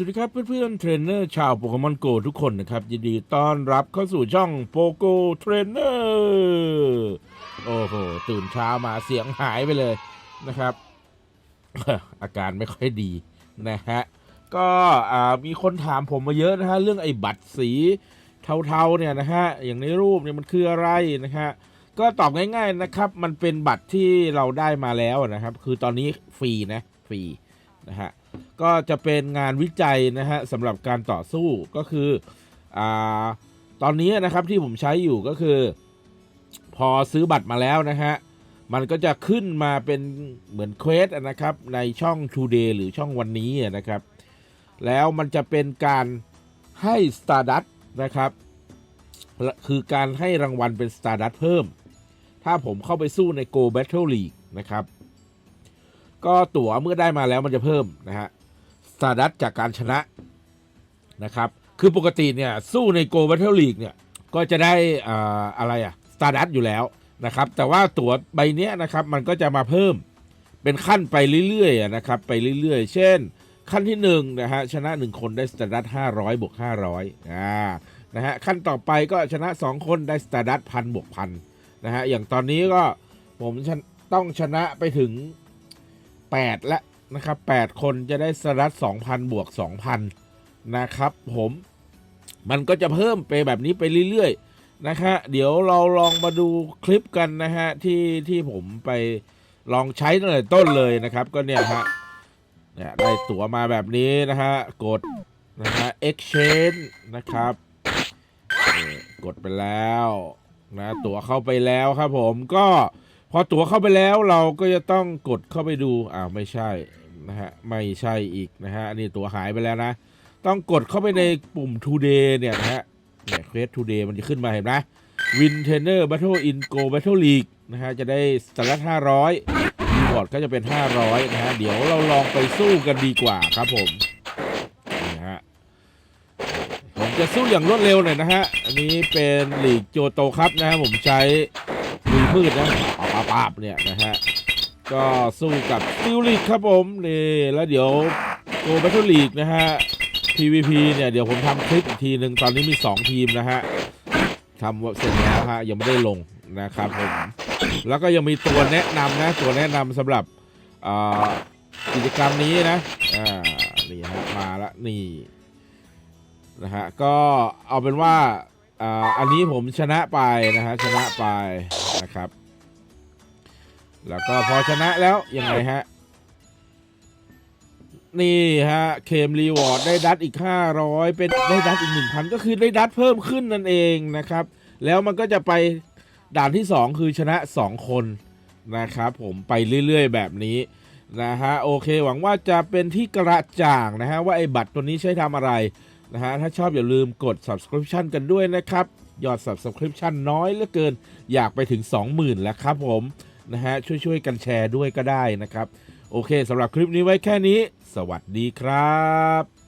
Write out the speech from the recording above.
สวัสดีครับเพื่อนๆเทรนเนอร์ชาวโปเกมอนโกทุกคนนะครับ ยินดีต้อนรับเข้าสู่ช่องโปโกเทรนเนอร์โอ้โห ตื่นเช้ามาเสียงหายไปเลยนะครับ อาการไม่ค่อยดีนะฮะ ก็มีคนถามผมมาเยอะนะฮะ เรื่องไอ้บัตรสีเทาๆเนี่ยนะฮะ อย่างในรูปเนี่ยมันคืออะไรนะฮะ ก็ตอบง่ายๆนะครับ มันเป็นบัตรที่เราได้มาแล้วนะครับ คือตอนนี้ฟรีนะฟรีนะฮะ ก็จะเป็นงานวิจัยนะฮะสำหรับการต่อสู้ก็คืออาตอนนี้นะครับที่ผมใช้อยู่ก็คือ พอซื้อบัตรมาแล้วนะฮะมันก็จะขึ้นมาเป็นเหมือนเควสนะครับในช่อง Today หรือช่องวันนี้นะครับ แล้วมันจะเป็นการให้ Stardust นะครับคือการให้รางวัลเป็น Stardust เพิ่ม ถ้าผมเข้าไปสู้ใน Go Battle League นะครับ ก็ตั๋วเมื่อได้มาแล้วมันจะเพิ่มนะฮะสตาดัตจากการชนะนะครับ คือปกติเนี่ยสู้ใน Go Battle League เนี่ยก็จะได้อ่าอะไรอะสตาร์ดัตอยู่แล้วนะครับ แต่ว่าตั๋วใบเนี้ยนะครับมันก็จะมาเพิ่มเป็นขั้นไปเรื่อยๆนะครับ ไปเรื่อยๆ เช่น ขั้นที่1นงนะฮะชนะ 1 คนได้สตาร์ดัตห้าร้อยบวกห้าร้อยอ่านะฮะขั้นต่อไปก็ชนะ 2 คนได้สตาร์ดัตพันบวกพันนะฮะอย่างตอนนี้ก็ผมต้องชนะไปถึง 8 แล้วนะครับ 8 คนจะได้สลัด2,000 บวก 2,000 นะครับ ผมมันก็จะเพิ่มไปแบบนี้ไปเรื่อยๆนะฮะเดี๋ยวเราลองมาดูคลิปกันนะฮะที่ที่ผมไปลองใช้ตั้งแต่ต้นเลยนะครับ ก็เนี่ยฮะเนี่ยได้ตั๋วมาแบบนี้นะฮะกดนะฮะ exchange นะครับกดไปแล้วนะตั๋วเข้าไปแล้วครับผมก็ พอตั๋วเข้าไปแล้วเราก็จะต้องกดเข้าไปดูอ้าวไม่ใช่นะฮะไม่ใช่อีกนะฮะอันนี้ตั๋วหายไปแล้วนะ ต้องกดเข้าไปในปุ่ม today เนี่ยนะฮะเนี่ย quest today มันจะขึ้นมาเห็นไหม win trainer battle in go battle league นะฮะจะได้สลัด500รีวอร์ดก็จะเป็น 500 นะฮะ เดี๋ยวเราลองไปสู้กันดีกว่าครับผมนี่ฮะผมจะสู้อย่างรวดเร็วหน่อยนะฮะ อันนี้เป็นลีกโจโตครับนะฮะผมใช้ มีพืชนะปาปาบปาเนี่ยนะฮะ ก็สู้กับซิลลิกครับผมนี่แล้วเดี๋ยวโก b บ t ท e ลีกนะฮะ PVP เนี่ยเดี๋ยวผมทำคลิปอีกทีหนึ่งตอนนี้มี 2 ทีมนะฮะทำเสร็จแล้วฮะยังไม่ได้ลงนะครับผม แล้วก็ยังมีตัวแนะนำนะตัวแนะนำสำหรับกิจกรรมนี้นะอ่านี่ฮะมาละนี่นะฮะก็เอาเป็นว่า อ่าอันนี้ผมชนะไปนะฮะชนะไปนะครับ แล้วก็พอชนะแล้วยังไงฮะนี่ฮะเคมรีวอร์ดได้ดัตอีก 500 เป็นได้ดัตอีก 1,000 ก็คือได้ดัตเพิ่มขึ้นนั่นเองนะครับ แล้วมันก็จะไปด่านที่ 2 คือชนะ 2 คนนะครับผมไปเรื่อยๆ แบบนี้นะฮะโอเคหวังว่าจะเป็นที่กระจ่างนะฮะว่าไอ้บัตรตัวนี้ใช้ทำอะไร นะฮะถ้าชอบอย่าลืมกด subscription กันด้วยนะครับ ยอด subscription น้อยเหลือเกิน อยากไปถึง 20,000 แล้วครับผมนะฮะช่วยๆกันแชร์ด้วยก็ได้นะครับ โอเคสำหรับคลิปนี้ไว้แค่นี้ สวัสดีครับ